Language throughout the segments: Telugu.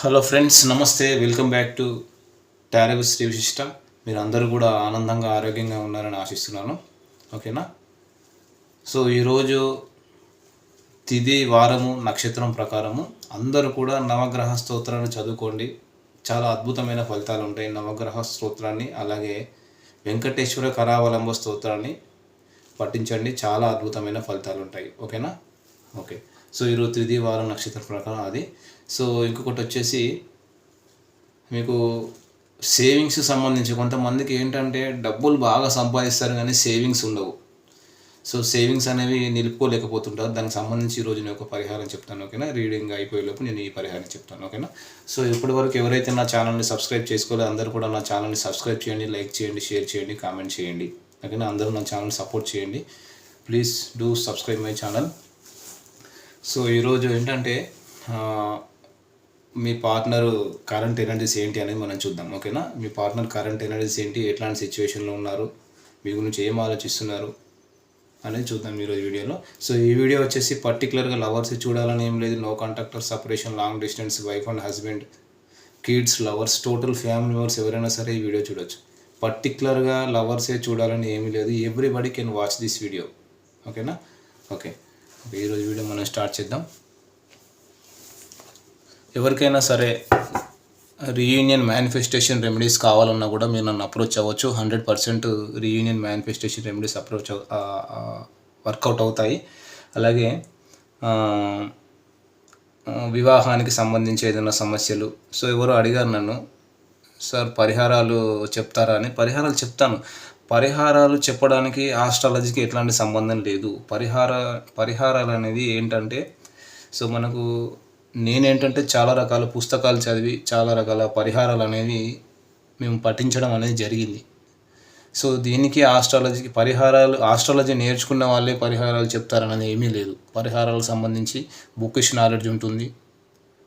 Hello friends namaste. Welcome back to tarot Sri Vishishta మీరు అందరూ కూడా ఆనందంగా ఆరోగ్యంగా ఉన్నారని ఆశిస్తున్నాను. ఓకేనా? సో ఈరోజు తిది వారము నక్షత్రం ప్రకారము అందరూ కూడా నవగ్రహ స్తోత్రాన్ని చదువుకోండి. చాలా అద్భుతమైన ఫలితాలు ఉంటాయి నవగ్రహ స్తోత్రాన్ని. అలాగే వెంకటేశ్వర కరావలంబ స్తోత్రాన్ని పఠించండి. చాలా అద్భుతమైన ఫలితాలు ఉంటాయి. ఓకేనా? ఓకే. సో ఈరోజు తిథి వారం నక్షత్రం ప్రకారం అది. సో ఇంకొకటి వచ్చేసి మీకు సేవింగ్స్ సంబంధించి కొంతమందికి ఏంటంటే డబ్బులు బాగా సంపాదిస్తారు కానీ సేవింగ్స్ ఉండవు. సో సేవింగ్స్ అనేవి నిలుపుకోలేకపోతుంటారు. దానికి సంబంధించి ఈరోజు నేను ఒక పరిహారం చెప్తాను ఓకేనా? రీడింగ్ అయిపోయేలోపు నేను ఈ పరిహారం చెప్తాను ఓకేనా? సో ఇప్పటివరకు ఎవరైతే నా ఛానల్ని సబ్స్క్రైబ్ చేసుకోలేదు అందరూ కూడా నా ఛానల్ని సబ్స్క్రైబ్ చేయండి లైక్ చేయండి షేర్ చేయండి కామెంట్ చేయండి ఓకేనా? అందరూ నా ఛానల్ సపోర్ట్ చేయండి. Please do subscribe my channel. So ఈరోజు ఏంటంటే మీ పార్ట్నర్ కరెంట్ ఎనర్జీస్ ఏంటి అనేది మనం చూద్దాం ఓకేనా? మీ పార్ట్నర్ కరెంట్ ఎనర్జీస్ ఏంటి ఎట్లాంటి సిచ్యువేషన్లో ఉన్నారు మీ గురించి ఏం ఆలోచిస్తున్నారు అనేది చూద్దాం ఈరోజు వీడియోలో. సో ఈ వీడియో వచ్చేసి పర్టికులర్గా లవర్స్ చూడాలని ఏం లేదు. No contact or separation long distance wife and husband kids lovers total family members ఎవరైనా సరే ఈ వీడియో చూడొచ్చు. పర్టికులర్గా లవర్సే చూడాలని ఏమీ లేదు. Everybody can watch this video ఓకేనా? ఓకే. ఈరోజు వీడియో మనం స్టార్ట్ చేద్దాం. ఎవరికైనా సరే రీయూనియన్ మేనిఫెస్టేషన్ రెమెడీస్ కావాలన్నా కూడా మీరు నన్ను అప్రోచ్ అవ్వచ్చు. Hundred percent reunion manifestation remedies approach work out అవుతాయి. అలాగే వివాహానికి సంబంధించి ఏదైనా సమస్యలు. సో ఎవరు అడిగారు నన్ను సార్ పరిహారాలు చెప్తారా? అని. పరిహారాలు చెప్తాను. పరిహారాలు చెప్పడానికి ఆస్ట్రాలజీకి ఎట్లాంటి సంబంధం లేదు. పరిహార పరిహారాలు అనేది ఏంటంటే సో మనకు నేనేంటంటే చాలా రకాల పుస్తకాలు చదివి చాలా రకాల పరిహారాలు అనేవి మేము పఠించడం అనేది జరిగింది. సో దీనికి ఆస్ట్రాలజీకి పరిహారాలు ఆస్ట్రాలజీ నేర్చుకున్న వాళ్ళే పరిహారాలు చెప్తారనేది ఏమీ లేదు. పరిహారాలకు సంబంధించి బుక్కిష్ నాలెడ్జ్ ఉంటుంది.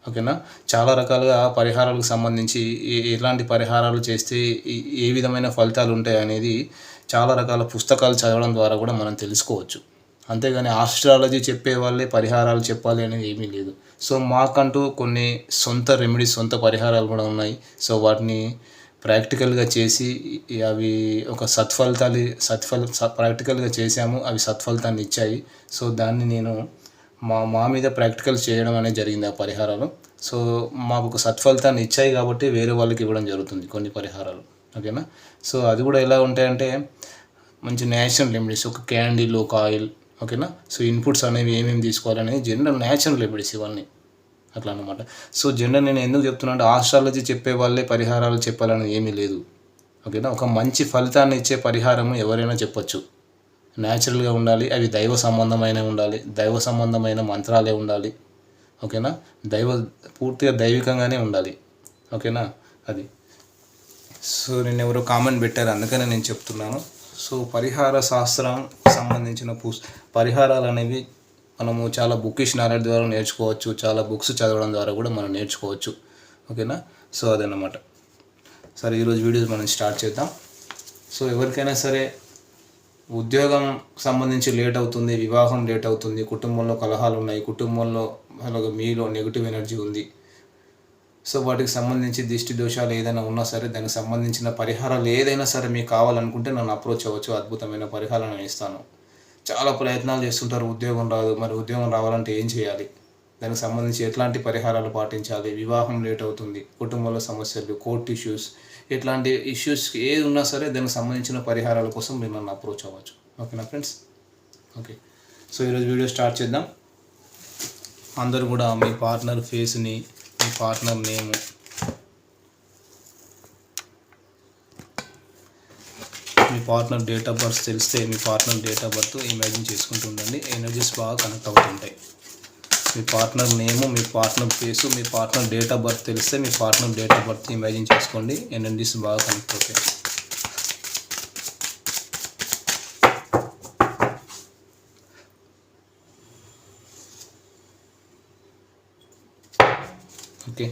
ఓకేనా? చాలా రకాలుగా పరిహారాలకు సంబంధించి ఏ- ఎలాంటి పరిహారాలు చేస్తే ఏ- విధమైన ఫలితాలు ఉంటాయి అనేది చాలా రకాల పుస్తకాలు చదవడం ద్వారా కూడా మనం తెలుసుకోవచ్చు. అంతేగాని ఆస్ట్రాలజీ చెప్పే వాళ్ళే పరిహారాలు చెప్పాలి అనేది ఏమీ లేదు. సో మాకంటూ కొన్ని సొంత రెమెడీస్ సొంత పరిహారాలు కూడా ఉన్నాయి. సో వాటిని ప్రాక్టికల్గా చేసి అవి ఒక సత్ఫలితాలు సత్ఫల స- ప్రాక్టికల్గా చేశాము అవి సత్ఫలితాన్ని ఇచ్చాయి. సో దాన్ని నేను మా మా మీద ప్రాక్టికల్ చేయడం అనేది జరిగింది ఆ పరిహారాలు. సో మాకు ఒక సత్ఫలితాన్ని ఇచ్చాయి కాబట్టి వేరే వాళ్ళకి ఇవ్వడం జరుగుతుంది కొన్ని పరిహారాలు. ఓకేనా? సో అది కూడా ఎలా ఉంటాయంటే మంచి న్యాచురల్ రెమెడీస్ ఒక క్యాండిల్ ఒక ఆయిల్ ఓకేనా? సో ఇన్పుట్స్ అనేవి ఏమేమి తీసుకోవాలనేది జనరల్ న్యాచురల్ రెమెడీస్ ఇవన్నీ అట్లా అనమాట సో జనరల్ నేను ఎందుకు చెప్తున్నా అంటే ఆస్ట్రాలజీ చెప్పే వాళ్ళే పరిహారాలు చెప్పాలని ఏమీ లేదు. ఓకేనా? ఒక మంచి ఫలితాన్ని ఇచ్చే పరిహారము ఎవరైనా చెప్పొచ్చు. న్యాచురల్గా ఉండాలి అవి దైవ సంబంధమైన ఉండాలి దైవ సంబంధమైన మంత్రాలే ఉండాలి ఓకేనా? దైవ పూర్తిగా దైవికంగానే ఉండాలి ఓకేనా? అది. సో నేను ఎవరో కామెంట్ పెట్టారు అందుకనే నేను చెప్తున్నాను. సో పరిహార శాస్త్రం సంబంధించిన పుస్ పరిహారాలు అనేవి మనము చాలా బుక్కిష్ నాలెడ్జ్ ద్వారా నేర్చుకోవచ్చు చాలా బుక్స్ చదవడం ద్వారా కూడా మనం నేర్చుకోవచ్చు ఓకేనా? సో అదన్నమాట. సరే ఈరోజు వీడియోస్ మనం స్టార్ట్ చేద్దాం. సో ఎవరికైనా సరే ఉద్యోగం సంబంధించి లేట్ అవుతుంది వివాహం లేట్ అవుతుంది కుటుంబంలో కలహాలు ఉన్నాయి కుటుంబంలో అలాగే మీలో నెగిటివ్ ఎనర్జీ ఉంది. సో వాటికి సంబంధించి దిష్టి దోషాలు ఏదైనా ఉన్నా సరే దానికి సంబంధించిన పరిహారాలు ఏదైనా సరే మీకు కావాలనుకుంటే నన్ను అప్రోచ్ అవ్వచ్చు అద్భుతమైన పరిహారాలు నేను ఇస్తాను. చాలా ప్రయత్నాలు చేస్తుంటారు ఉద్యోగం రాదు మరి ఉద్యోగం రావాలంటే ఏం చేయాలి? దానికి సంబంధించి ఎట్లాంటి పరిహారాలు పాటించాలి? వివాహం లేట్ అవుతుంది కుటుంబంలో సమస్యలు కోర్ట్ ఇష్యూస్ ఇట్లాంటి ఇష్యూస్కి ఏది ఉన్నా సరే దానికి సంబంధించిన పరిహారాల కోసం మీరు నన్ను అప్రోచ్ అవ్వచ్చు ఓకేనా ఫ్రెండ్స్ ఓకే సో ఈరోజు వీడియో స్టార్ట్ చేద్దాం. అందరూ కూడా మీ పార్ట్నర్ ఫేస్ని మీ పార్ట్నర్ నేము మీ పార్ట్నర్ డేట్ ఆఫ్ బర్త్ తెలిస్తే మీ partner date of birth imagine చేసుకుంటూ ఉండండి. ఎనర్జీస్ బాగా కనెక్ట్ అవుతుంటాయి. మీ పార్ట్నర్ నేము మీ పార్ట్నర్ ఫేసు మీ పార్ట్నర్ డేట్ ఆఫ్ బర్త్ తెలిస్తే మీ partner date of birth imagine చేసుకోండి. ఎనర్జీస్ బాగా కనెక్ట్ అవుతాయి okay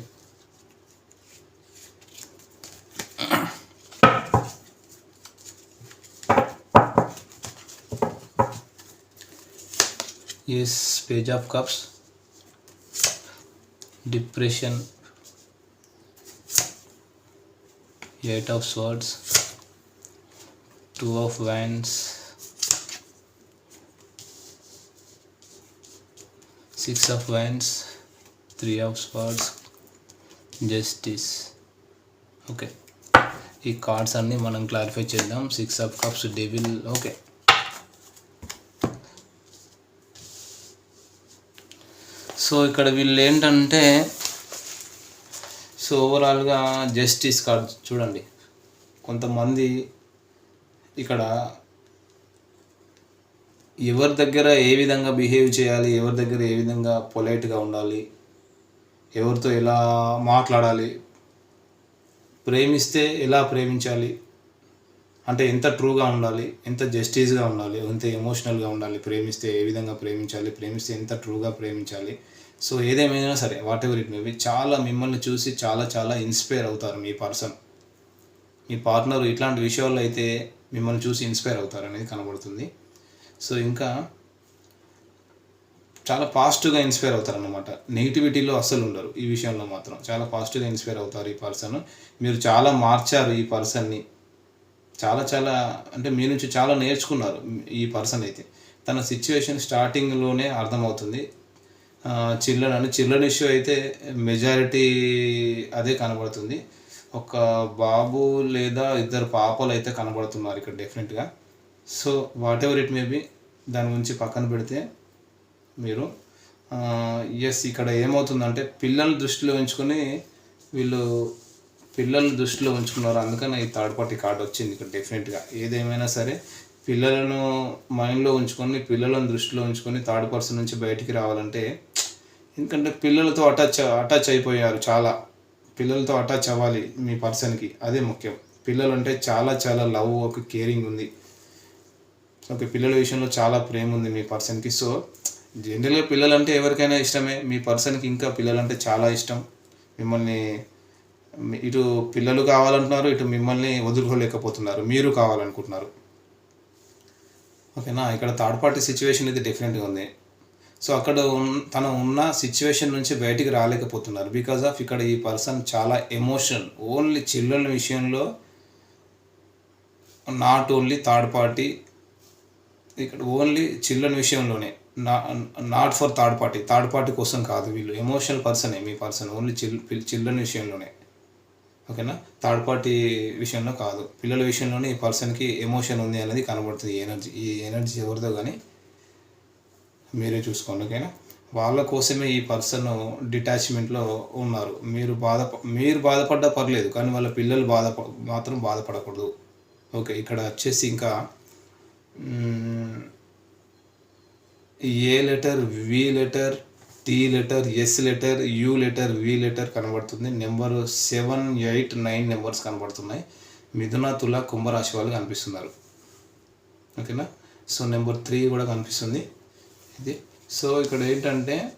yes page of cups depression eight of swords two of wands six of wands three of swords justice okay ఈ కార్డ్స్ అన్నీ మనం క్లారిఫై చేద్దాం six of cups devil okay so ఇక్కడ వీళ్ళు ఏంటంటే సో ఓవరాల్గా జస్టిస్ కార్డ్ చూడండి కొంతమంది ఇక్కడ ఎవరి దగ్గర ఏ విధంగా బిహేవ్ చేయాలి ఎవరి దగ్గర ఏ విధంగా పొలైట్గా ఉండాలి ఎవరితో ఎలా మాట్లాడాలి ప్రేమిస్తే ఎలా ప్రేమించాలి అంటే ఎంత ట్రూగా ఉండాలి ఎంత జస్టిస్గా ఉండాలి ఎంత ఎమోషనల్గా ఉండాలి ప్రేమిస్తే ఏ విధంగా ప్రేమించాలి ప్రేమిస్తే ఎంత ట్రూగా ప్రేమించాలి. సో ఏదేమైనా సరే వాట్ ఎవర్ ఇట్ మేబీ చాలా మిమ్మల్ని చూసి చాలా చాలా ఇన్స్పైర్ అవుతారు మీ పర్సన్ మీ పార్ట్నర్ ఇట్లాంటి విషయాల్లో అయితే మిమ్మల్ని చూసి ఇన్స్పైర్ అవుతారు అనేది కనబడుతుంది. సో ఇంకా చాలా పాజిటివ్గా ఇన్స్పైర్ అవుతారు అనమాట నెగిటివిటీలో అస్సలు ఉండరు ఈ విషయంలో మాత్రం. చాలా పాజిటివ్గా ఇన్స్పైర్ అవుతారు ఈ పర్సన్ మీరు చాలా మార్చారు ఈ పర్సన్ని చాలా చాలా అంటే మీ నుంచి చాలా నేర్చుకున్నారు ఈ పర్సన్ అయితే. తన సిచ్యువేషన్ స్టార్టింగ్లోనే అర్థమవుతుంది. చిల్డ్రన్ అని చిల్డ్రన్ ఇష్యూ అయితే మెజారిటీ అదే కనబడుతుంది. ఒక బాబు లేదా ఇద్దరు పాపలు అయితే కనబడుతున్నారు ఇక్కడ డెఫినెట్గా. So whatever it may be దాని గురించి పక్కన పెడితే మీరు ఎస్ ఇక్కడ ఏమవుతుందంటే పిల్లల దృష్టిలో ఉంచుకొని వీళ్ళు పిల్లలు దృష్టిలో ఉంచుకున్నారు. అందుకని ఈ థర్డ్ పార్టీ కార్డ్ వచ్చింది ఇక్కడ డెఫినెట్గా ఏదేమైనా సరే పిల్లలను మైండ్లో ఉంచుకొని పిల్లలను దృష్టిలో ఉంచుకొని థర్డ్ పర్సన్ నుంచి బయటికి రావాలంటే ఎందుకంటే పిల్లలతో అటాచ్ అటాచ్ అయిపోయారు చాలా. పిల్లలతో అటాచ్ అవ్వాలి మీ పర్సన్కి అదే ముఖ్యం. పిల్లలు అంటే చాలా చాలా లవ్ ఒక కేరింగ్ ఉంది. ఓకే పిల్లల విషయంలో చాలా ప్రేమ ఉంది మీ పర్సన్కి సో జనరల్గా పిల్లలంటే ఎవరికైనా ఇష్టమే. మీ పర్సన్కి ఇంకా పిల్లలంటే చాలా ఇష్టం. మిమ్మల్ని ఇటు పిల్లలు కావాలంటున్నారు ఇటు మిమ్మల్ని వదులుకోలేకపోతున్నారు మీరు కావాలనుకుంటున్నారు. ఓకేనా? ఇక్కడ థర్డ్ పార్టీ సిచ్యువేషన్ ఇది డిఫరెంట్గా ఉంది. సో అక్కడ తన ఉన్న సిచ్యువేషన్ నుంచి బయటికి రాలేకపోతున్నారు. బికాజ్ ఆఫ్ ఇక్కడ ఈ పర్సన్ చాలా ఎమోషన్ ఓన్లీ చిల్డ్రన్ విషయంలో నాట్ ఓన్లీ థర్డ్ పార్టీ ఇక్కడ ఓన్లీ చిల్డ్రన్ విషయంలోనే నా not for third party third party కోసం కాదు వీళ్ళు. ఎమోషనల్ పర్సనే మీ పర్సన్ ఓన్లీ చిల్ చిల్డ్రన్ విషయంలోనే. ఓకేనా? థర్డ్ పార్టీ విషయంలో కాదు. పిల్లల విషయంలోనే ఈ పర్సన్కి ఎమోషన్ ఉంది అనేది కనబడుతుంది. ఈ ఎనర్జీ ఈ ఎనర్జీ ఎవరిదో కానీ మీరే చూసుకోండి ఓకేనా? వాళ్ళ కోసమే ఈ పర్సన్ డిటాచ్మెంట్లో ఉన్నారు. మీరు బాధ మీరు బాధపడ్డా పర్లేదు కానీ వాళ్ళ పిల్లలు బాధ మాత్రం బాధపడకూడదు. ఓకే ఇక్కడ వచ్చేసి ఇంకా A letter V letter T letter S letter U letter V letter కనబడుతుంది. Number seven eight nine numbers కనబడుతున్నాయి. మిథున తుల కుంభరాశి వాళ్ళు కనిపిస్తున్నారు. ఓకేనా? సో నెంబర్ త్రీ కూడా కనిపిస్తుంది. ఇది. సో ఇక్కడ ఏంటంటే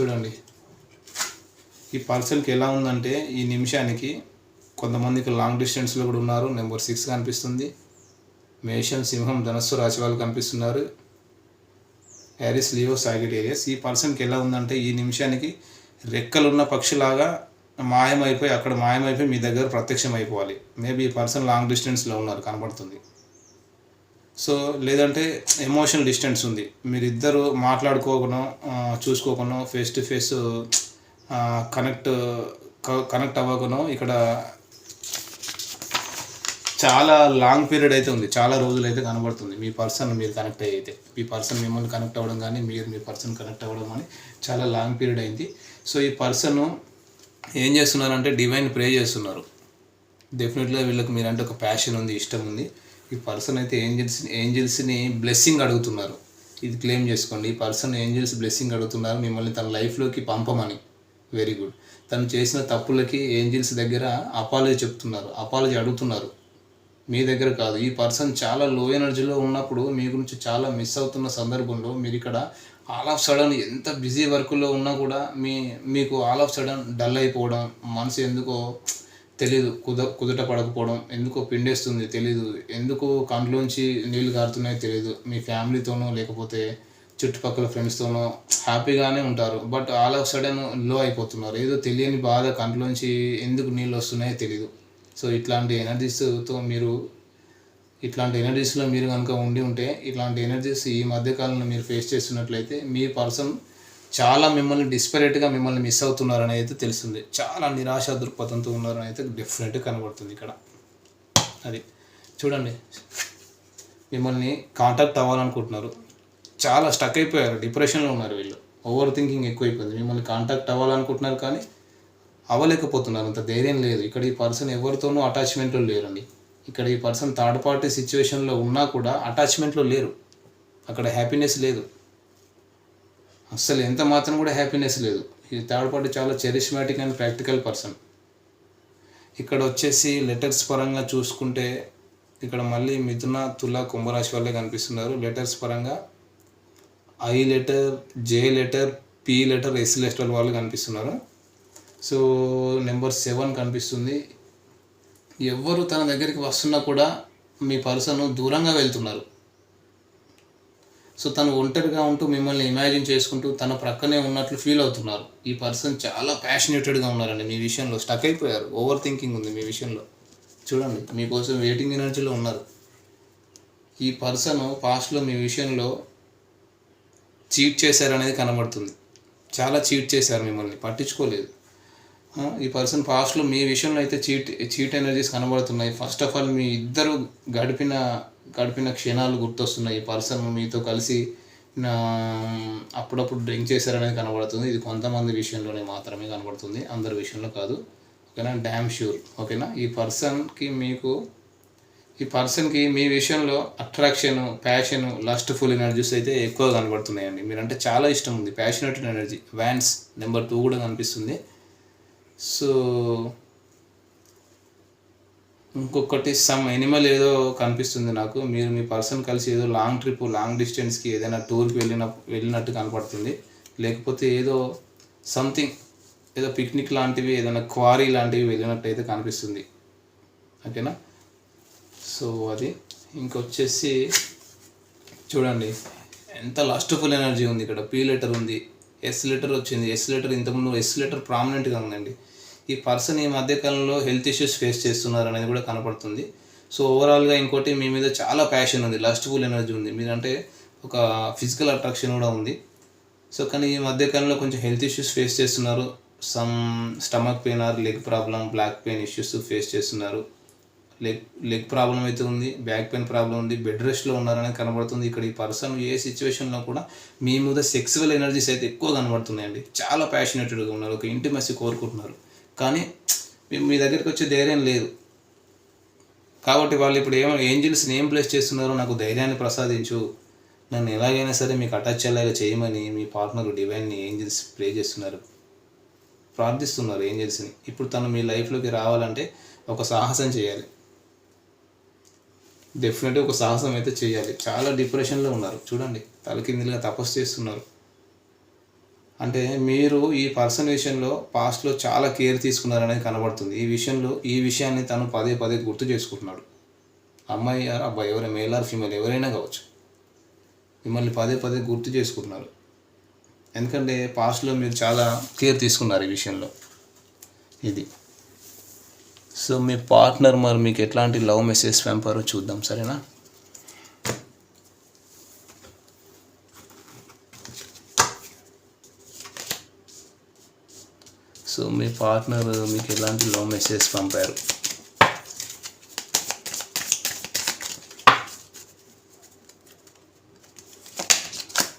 చూడండి. ఈ పర్సన్కి ఎలా ఉందంటే ఈ నిమిషానికి కొంతమందికి లాంగ్ డిస్టెన్స్లో కూడా ఉన్నారు. నెంబర్ సిక్స్ కనిపిస్తుంది. మేషం సింహం ధనస్సు రాశి వాళ్ళు కనిపిస్తున్నారు. యారిస్ లియో సాగిటేరియస్ ఈ పర్సన్కి ఎలా ఉందంటే ఈ నిమిషానికి రెక్కలున్న పక్షిలాగా మాయమైపోయి అక్కడ మాయమైపోయి మీ దగ్గర ప్రత్యక్షం అయిపోవాలి మేబీ ఈ పర్సన్ లాంగ్ డిస్టెన్స్లో ఉన్నారు కనబడుతుంది. సో లేదంటే ఎమోషనల్ డిస్టెన్స్ ఉంది. మీరిద్దరు మాట్లాడుకోకునో చూసుకోకునో face to face connect connect అవ్వకునో ఇక్కడ చాలా లాంగ్ పీరియడ్ అయితే ఉంది. చాలా రోజులు అయితే కనబడుతుంది. మీ పర్సన్ మీరు కనెక్ట్ అయితే మీ పర్సన్ మిమ్మల్ని కనెక్ట్ అవ్వడం కానీ మీరు మీ పర్సన్ కనెక్ట్ అవ్వడం కానీ చాలా లాంగ్ పీరియడ్ అయింది. సో ఈ పర్సన్ ఏం చేస్తున్నారంటే డివైన్ ప్రే చేస్తున్నారు. డెఫినెట్గా వీళ్ళకి మీరంటే ఒక ప్యాషన్ ఉంది ఇష్టం ఉంది. ఈ పర్సన్ అయితే ఏంజల్స్ ఏంజల్స్ని బ్లెస్సింగ్ అడుగుతున్నారు. ఇది క్లెయిమ్ చేసుకోండి. ఈ పర్సన్ ఏంజల్స్ బ్లెస్సింగ్ అడుగుతున్నారు. మిమ్మల్ని తన లైఫ్లోకి పంపమని. Very good. తను చేసిన తప్పులకి ఏంజిల్స్ దగ్గర అపాలజీ చెప్తున్నారు. అపాలజీ అడుగుతున్నారు. మీ దగ్గర కాదు. ఈ పర్సన్ చాలా లో ఎనర్జీలో ఉన్నప్పుడు మీ గురించి చాలా మిస్ అవుతున్న సందర్భంలో మీరు ఇక్కడ ఆల్ ఆఫ్ సడన్ ఎంత బిజీ వర్క్లో ఉన్నా కూడా మీ మీకు ఆల్ ఆఫ్ సడన్ డల్ అయిపోవడం మనసు ఎందుకో తెలీదు. కుద కుదుట పడకపోవడం ఎందుకో పిండేస్తుంది తెలీదు. ఎందుకు కంట్లోంచి నీళ్ళు కారుతున్నాయో తెలియదు మీ ఫ్యామిలీతోనో లేకపోతే చుట్టుపక్కల ఫ్రెండ్స్తోనో హ్యాపీగానే ఉంటారు. బట్ ఆల్ ఆఫ్ సడన్లో అయిపోతున్నారు. ఏదో తెలియని బాధ కంట్లోంచి ఎందుకు నీళ్ళు వస్తున్నాయో తెలియదు సో ఇట్లాంటి ఎనర్జీస్తో మీరు ఇట్లాంటి ఎనర్జీస్లో మీరు కనుక ఉండి ఉంటే ఇట్లాంటి ఎనర్జీస్ ఈ మధ్యకాలంలో మీరు ఫేస్ చేస్తున్నట్లయితే మీ పర్సన్ చాలా మిమ్మల్ని డిస్పరేట్గా మిమ్మల్ని మిస్ అవుతున్నారని అయితే తెలుస్తుంది. చాలా నిరాశ దృక్పథంతో ఉన్నారని అయితే డెఫినెట్గా కనబడుతుంది ఇక్కడ. అది చూడండి. మిమ్మల్ని కాంటాక్ట్ అవ్వాలనుకుంటున్నారు. చాలా స్టక్ అయిపోయారు. డిప్రెషన్లో ఉన్నారు వీళ్ళు. ఓవర్ థింకింగ్ ఎక్కువైపోయింది. మిమ్మల్ని కాంటాక్ట్ అవ్వాలనుకుంటున్నారు కానీ అవ్వలేకపోతున్నారు అంత ధైర్యం లేదు. ఇక్కడ ఈ పర్సన్ ఎవరితోనూ అటాచ్మెంట్లో లేరండి. ఇక్కడ ఈ పర్సన్ థర్డ్ పార్టీ సిచ్యువేషన్లో ఉన్నా కూడా అటాచ్మెంట్లో లేరు. అక్కడ హ్యాపీనెస్ లేదు. అస్సలు ఎంత మాత్రం కూడా హ్యాపీనెస్ లేదు. ఈ థర్డ్ పార్టీ చాలా చెరిస్మాటిక్ అండ్ ప్రాక్టికల్ పర్సన్ ఇక్కడ వచ్చేసి లెటర్స్ పరంగా చూసుకుంటే ఇక్కడ మళ్ళీ మిథున తుల కుంభరాశి వాళ్ళే కనిపిస్తున్నారు. లెటర్స్ పరంగా I letter J letter P letter S letter వాళ్ళు కనిపిస్తున్నారు. సో నెంబర్ సెవెన్ కనిపిస్తుంది. ఎవరు తన దగ్గరికి వస్తున్నా కూడా మీ పర్సన్ దూరంగా వెళ్తున్నారు. సో తను ఒంటరిగా ఉంటూ మిమ్మల్ని ఇమాజిన్ చేసుకుంటూ తన ప్రక్కనే ఉన్నట్లు ఫీల్ అవుతున్నారు. ఈ పర్సన్ చాలా ప్యాషనేటెడ్గా ఉన్నారండి. మీ విషయంలో స్టక్ అయిపోయారు. ఓవర్ థింకింగ్ ఉంది మీ విషయంలో. చూడండి మీకోసం వెయిటింగ్ ఎనర్జీలో ఉన్నారు. ఈ పర్సన్ పాస్ట్లో మీ విషయంలో చీట్ చేశారనేది కనబడుతుంది. చాలా చీట్ చేశారు మిమ్మల్ని. పట్టించుకోలేదు. ఈ పర్సన్ పాస్ట్లో మీ విషయంలో అయితే చీట్ చీట్ ఎనర్జీస్ కనబడుతున్నాయి. ఫస్ట్ ఆఫ్ ఆల్ మీ ఇద్దరు గడిపిన గడిపిన క్షణాలు గుర్తొస్తున్నాయి. ఈ పర్సన్ మీతో కలిసి అప్పుడప్పుడు డ్రింక్ చేశారనేది కనబడుతుంది. ఇది కొంతమంది విషయంలోనే మాత్రమే కనబడుతుంది. అందరి విషయంలో కాదు. ఓకేనా? డ్యామ్ ష్యూర్ ఓకేనా? ఈ పర్సన్కి మీకు ఈ పర్సన్కి మీ విషయంలో అట్రాక్షన్ ప్యాషన్ లస్ట్ఫుల్ ఎనర్జీస్ అయితే ఎక్కువ కనబడుతున్నాయండి. మీరంటే చాలా ఇష్టం ఉంది. Passionate energy wands number two కూడా కనిపిస్తుంది. సో ఇంకొకటి సమ్ ఎనిమల్ ఏదో కనిపిస్తుంది నాకు. మీరు మీ పర్సన్ కలిసి ఏదో లాంగ్ ట్రిప్ లాంగ్ డిస్టెన్స్కి ఏదైనా టూర్కి వెళ్ళిన వెళ్ళినట్టు కనపడుతుంది. లేకపోతే ఏదో సంథింగ్ ఏదో పిక్నిక్ లాంటివి ఏదైనా క్వారీ లాంటివి వెళ్ళినట్టు అయితే కనిపిస్తుంది. ఓకేనా? సో అది. ఇంకొచ్చేసి చూడండి. ఎంత లస్ట్ఫుల్ ఎనర్జీ ఉంది ఇక్కడ. పీ లెటర్ ఉంది. ఎస్ లెటర్ వచ్చింది. ఎస్ లెటర్ ఇంతకుముందు ఎస్ లెటర్ ప్రామినెంట్గా ఉందండి. ఈ పర్సన్ ఈ మధ్యకాలంలో హెల్త్ ఇష్యూస్ ఫేస్ చేస్తున్నారు అనేది కూడా కనపడుతుంది. సో ఓవరాల్గా ఇంకోటి మీ మీద చాలా ప్యాషన్ ఉంది. లస్ట్ఫుల్ ఎనర్జీ ఉంది. మీరంటే ఒక ఫిజికల్ అట్రాక్షన్ కూడా ఉంది. సో కానీ ఈ మధ్యకాలంలో కొంచెం హెల్త్ ఇష్యూస్ ఫేస్ చేస్తున్నారు. Some stomach pain or leg problem back pain issues face చేస్తున్నారు. లెగ్ లెగ్ ప్రాబ్లం అయితే ఉంది బ్యాక్ పెయిన్ ప్రాబ్లం ఉంది బెడ్ రెస్ట్లో ఉన్నారని కనబడుతుంది. ఇక్కడ ఈ పర్సన్ ఏ సిచ్యువేషన్లో కూడా మీ మీద సెక్సువల్ ఎనర్జీస్ అయితే ఎక్కువ కనబడుతున్నాయండి. చాలా ప్యాషనేటెడ్గా ఉన్నారు ఒక ఇంటిమసీ కోరుకుంటున్నారు. కానీ మీ- మీ దగ్గరికి వచ్చే ధైర్యం లేదు. కాబట్టి వాళ్ళు ఇప్పుడు ఏమో ఏంజిల్స్ని ఏం ప్లేస్ చేస్తున్నారో నాకు ధైర్యాన్ని ప్రసాదించు. నన్ను ఎలాగైనా సరే మీకు అటాచ్ అయ్యేలాగా చేయమని మీ పార్ట్నర్ డివైన్ని ఏంజిల్స్ ప్లే చేస్తున్నారు. ప్రార్థిస్తున్నారు ఏంజిల్స్ని ఇప్పుడు తను మీ లైఫ్లోకి రావాలంటే ఒక సాహసం చేయాలి. డెఫినెట్గా ఒక సాహసం అయితే చేయాలి. చాలా డిప్రెషన్లో ఉన్నారు. చూడండి తలకిందులుగా తపస్సు చేస్తున్నారు. అంటే మీరు ఈ పర్సన్ విషయంలో పాస్ట్లో చాలా కేర్ తీసుకున్నారనేది కనబడుతుంది. ఈ విషయంలో ఈ విషయాన్ని తను పదే పదే గుర్తు చేసుకుంటున్నాడు. అమ్మాయి ఆర్ అబ్బాయి ఎవరైనా మేల్ ఆర్ ఫీమేల్ ఎవరైనా కావచ్చు. మిమ్మల్ని పదే పదే గుర్తు చేసుకుంటున్నారు. ఎందుకంటే పాస్ట్లో మీరు చాలా కేర్ తీసుకున్నారు ఈ విషయంలో. ఇది. సో మీ పార్ట్నర్ మరి మీకు ఎట్లాంటి లవ్ మెసేజ్ పంపారో చూద్దాం సరేనా? సో మీ పార్ట్నర్ మీకు ఎలాంటి లవ్ మెసేజ్ పంపారు?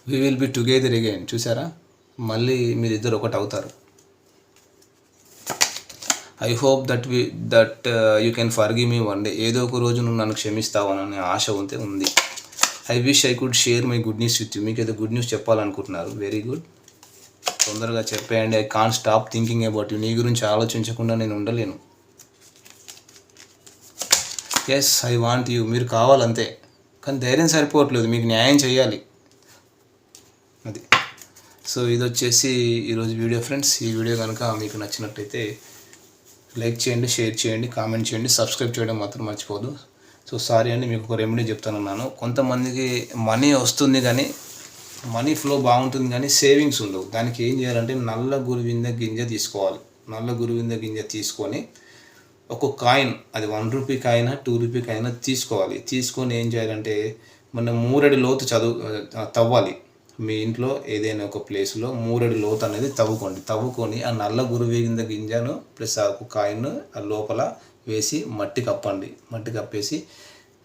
We will be together again చూసారా? మళ్ళీ మీరిద్దరు ఒకటి అవుతారు I hope that we that you can forgive me one day ఏదో ఒక రోజు నువ్వు నన్ను క్షమిస్తావననే ఆశ ఉంటే ఉంది. I wish I could share my good news with you మీకు ఏదో గుడ్ న్యూస్ చెప్పాలనుకుంటున్నారు. వెరీ గుడ్ తొందరగా చెప్పేయండి. I can't stop thinking about you నీ గురించి ఆలోచించకుండా నేను ఉండలేను. ఎస్ ఐ వాంట్ యూ మీరు కావాలంతే. కానీ ధైర్యం సరిపోవట్లేదు. మీకు న్యాయం చేయాలి అది. సో ఇది వచ్చేసి ఈరోజు వీడియో ఫ్రెండ్స్ ఈ వీడియో కనుక మీకు నచ్చినట్టయితే లైక్ చేయండి షేర్ చేయండి కామెంట్ చేయండి సబ్స్క్రైబ్ చేయడం మాత్రం మర్చిపోదు సో సారీ అండి మీకు ఒక రెమెడీ చెప్తానున్నాను. కొంతమందికి మనీ వస్తుంది కానీ మనీ ఫ్లో బాగుంటుంది కానీ సేవింగ్స్ ఉండవు. దానికి ఏం చేయాలంటే నల్ల గురువింద గింజ తీసుకోవాలి. నల్ల గురువింద గింజ తీసుకొని ఒక కాయిన్ అది వన్ రూపీకి అయినా టూ రూపీకి అయినా తీసుకోవాలి. తీసుకొని ఏం చేయాలంటే మన మూరెడు లోతు చదువు తవ్వాలి. మీ ఇంట్లో ఏదైనా ఒక ప్లేస్లో మూరెడు లోతు అనేది తవ్వుకోండి. తవ్వుకొని ఆ నల్ల గురువేగింద గింజను ప్లస్ ఆ కాయను ఆ లోపల వేసి మట్టి కప్పండి. మట్టి కప్పేసి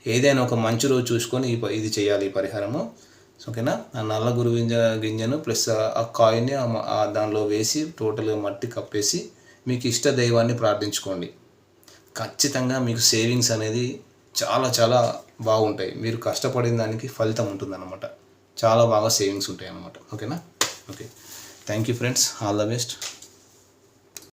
ఏదైనా ఒక మంచి రోజు చూసుకొని ఇది చేయాలి ఈ పరిహారము. ఓకేనా? ఆ నల్ల గురువింజ గింజను ప్లస్ ఆ- కాయిన్ని దానిలో వేసి టోటల్గా మట్టి కప్పేసి మీకు ఇష్ట దైవాన్ని ప్రార్థించుకోండి. ఖచ్చితంగా మీకు సేవింగ్స్ అనేది చాలా చాలా బాగుంటాయి. మీరు కష్టపడిన దానికి ఫలితం ఉంటుందన్నమాట. చాలా బాగా సేవింగ్స్ ఉంటాయి అన్నమాట ఓకేనా okay thank you friends all the best